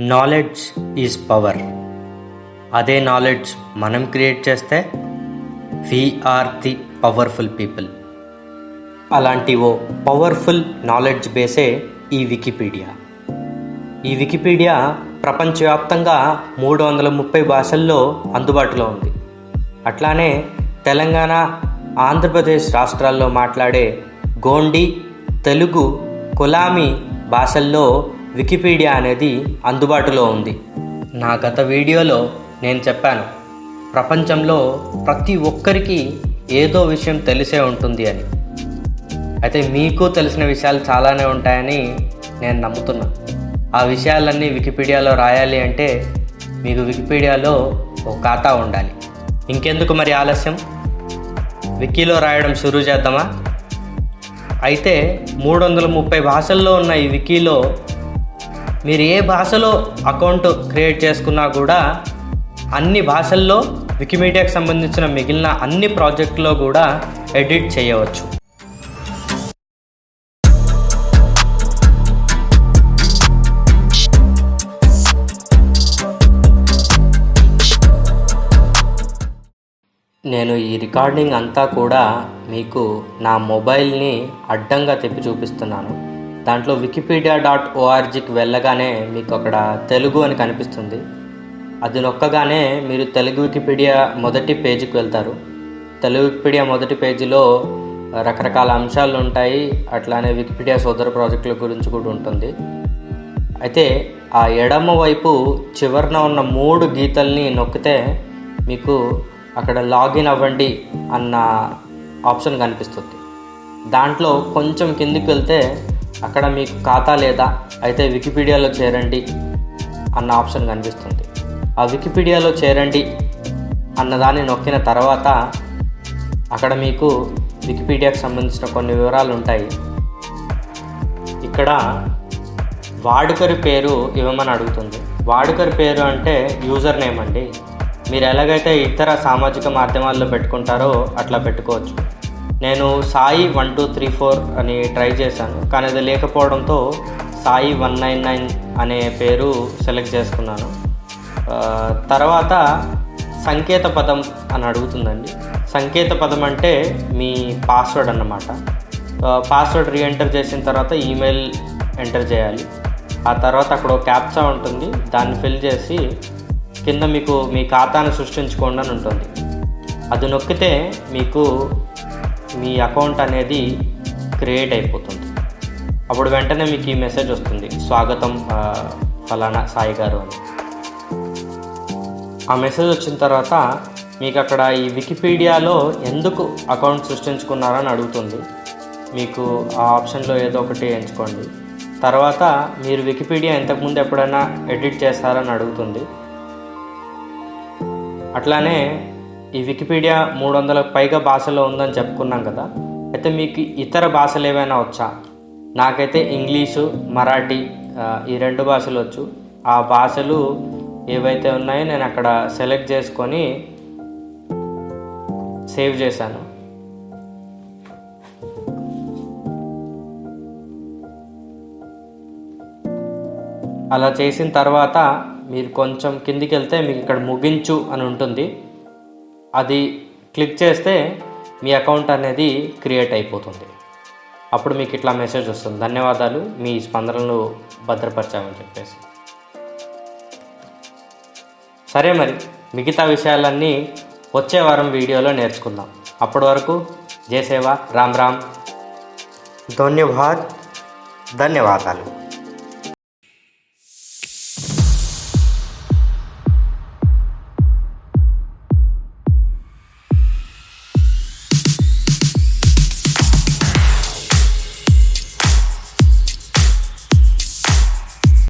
Knowledge is power అదే knowledge మనం create చేస్తే we are the powerful people అలాంటి ఓ పవర్ఫుల్ నాలెడ్జ్ బేసే ఈ వికీపీడియా ఈ వికీపీడియా ప్రపంచవ్యాప్తంగా మూడు వందల ముప్పై భాషల్లో అందుబాటులో ఉంది. అట్లానే తెలంగాణ ఆంధ్రప్రదేశ్ రాష్ట్రాల్లో మాట్లాడే గోండి తెలుగు కొలామి భాషల్లో వికీపీడియా అనేది అందుబాటులో ఉంది. నా గత వీడియోలో నేను చెప్పాను ప్రపంచంలో ప్రతి ఒక్కరికి ఏదో విషయం తెలిసే ఉంటుంది అని. అయితే మీకు తెలిసిన విషయాలు చాలానే ఉంటాయని నేను నమ్ముతున్నా. ఆ విషయాలన్నీ వికీపీడియాలో రాయాలి అంటే మీకు వికీపీడియాలో ఒక ఖాతా ఉండాలి. ఇంకెందుకు మరి ఆలస్యం? వికీలో రాయడం షురూ చేద్దామా? అయితే మూడు వందల ముప్పై భాషల్లో ఉన్న ఈ వికీలో మీరు ఏ భాషలో అకౌంట్ క్రియేట్ చేసుకున్నా కూడా అన్ని భాషల్లో వికీమీడియాకి సంబంధించిన మిగిలిన అన్ని ప్రాజెక్టులో కూడా ఎడిట్ చేయవచ్చు. నేను ఈ రికార్డింగ్ అంతా కూడా మీకు నా మొబైల్ని అడ్డంగా తెప్పి చూపిస్తున్నాను. దాంట్లో వికీపీడియా డాట్ ఓఆర్జీకి వెళ్ళగానే మీకు అక్కడ తెలుగు అని కనిపిస్తుంది. అది నొక్కగానే మీరు తెలుగు వికీపీడియా మొదటి పేజీకి వెళ్తారు. తెలుగు వికీపీడియా మొదటి పేజీలో రకరకాల అంశాలు ఉంటాయి. అట్లానే వికీపీడియా సోదర ప్రాజెక్టుల గురించి కూడా ఉంటుంది. అయితే ఆ ఎడమ వైపు చివరన ఉన్న మూడు గీతల్ని నొక్కితే మీకు అక్కడ లాగిన్ అవ్వండి అన్న ఆప్షన్ కనిపిస్తుంది. దాంట్లో కొంచెం కిందికి వెళ్తే అక్కడ మీకు ఖాతా లేదా అయితే వికీపీడియాలో చేరండి అన్న ఆప్షన్ కనిపిస్తుంది. ఆ వికీపీడియాలో చేరండి అన్నదాన్ని నొక్కిన తర్వాత అక్కడ మీకు వికీపీడియాకి సంబంధించిన కొన్ని వివరాలు ఉంటాయి. ఇక్కడ వాడుకరి పేరు ఇవ్వమని అడుగుతుంది. వాడుకరి పేరు అంటే యూజర్ నేమ్ అండి. మీరు ఎలాగైతే ఇతర సామాజిక మాధ్యమాల్లో పెట్టుకుంటారో అట్లా పెట్టుకోవచ్చు. నేను Sai one two three four అని ట్రై చేశాను. కానీ అది లేకపోవడంతో సాయి వన్ నైన్ నైన్ అనే పేరు సెలెక్ట్ చేసుకున్నాను. తర్వాత సంకేత పదం అని అడుగుతుందండి. సంకేత పదం అంటే మీ పాస్వర్డ్ అన్నమాట. పాస్వర్డ్ రీఎంటర్ చేసిన తర్వాత ఈమెయిల్ ఎంటర్ చేయాలి. ఆ తర్వాత అక్కడ ఒక క్యాప్చా ఉంటుంది. దాన్ని ఫిల్ చేసి కింద మీకు మీ ఖాతాను సృష్టించుకోండి అని ఉంటుంది. అది నొక్కితే మీకు మీ అకౌంట్ అనేది క్రియేట్ అయిపోతుంది. అప్పుడు వెంటనే మీకు ఈ మెసేజ్ వస్తుంది. స్వాగతం ఫలానా సాయి గారు అని. ఆ మెసేజ్ వచ్చిన తర్వాత మీకు అక్కడ ఈ వికీపీడియాలో ఎందుకు అకౌంట్ సృష్టించుకున్నారని అడుగుతుంది. మీకు ఆ ఆప్షన్లో ఏదో ఒకటి ఎంచుకోండి. తర్వాత మీరు వికీపీడియా ఇంతకుముందు ఎప్పుడైనా ఎడిట్ చేస్తారని అడుగుతుంది. అట్లానే ఈ వికీపీడియా మూడు వందలకు పైగా భాషలో ఉందని చెప్పుకున్నాం కదా. అయితే మీకు ఇతర భాషలు ఏమైనా వచ్చా? నాకైతే ఇంగ్లీషు మరాఠీ ఈ రెండు భాషలు వచ్చు. ఆ భాషలు ఏవైతే ఉన్నాయో నేను అక్కడ సెలెక్ట్ చేసుకొని సేవ్ చేశాను. అలా చేసిన తర్వాత మీరు కొంచెం కిందికి వెళ్తే మీకు ఇక్కడ ముగించు అని ఉంటుంది. అది క్లిక్ చేస్తే మీ అకౌంట్ అనేది క్రియేట్ అయిపోతుంది. అప్పుడు మీకు ఇట్లా మెసేజ్ వస్తుంది. ధన్యవాదాలు. మీ స్పందనలు భద్రపరిచామని చెప్పేసి. సరే మరి మిగతా విషయాలన్నీ వచ్చే వారం వీడియోలో నేర్చుకుందాం. అప్పటి వరకు జయసేవ రామ్ రామ్. ధన్యవాద్. ధన్యవాదాలు.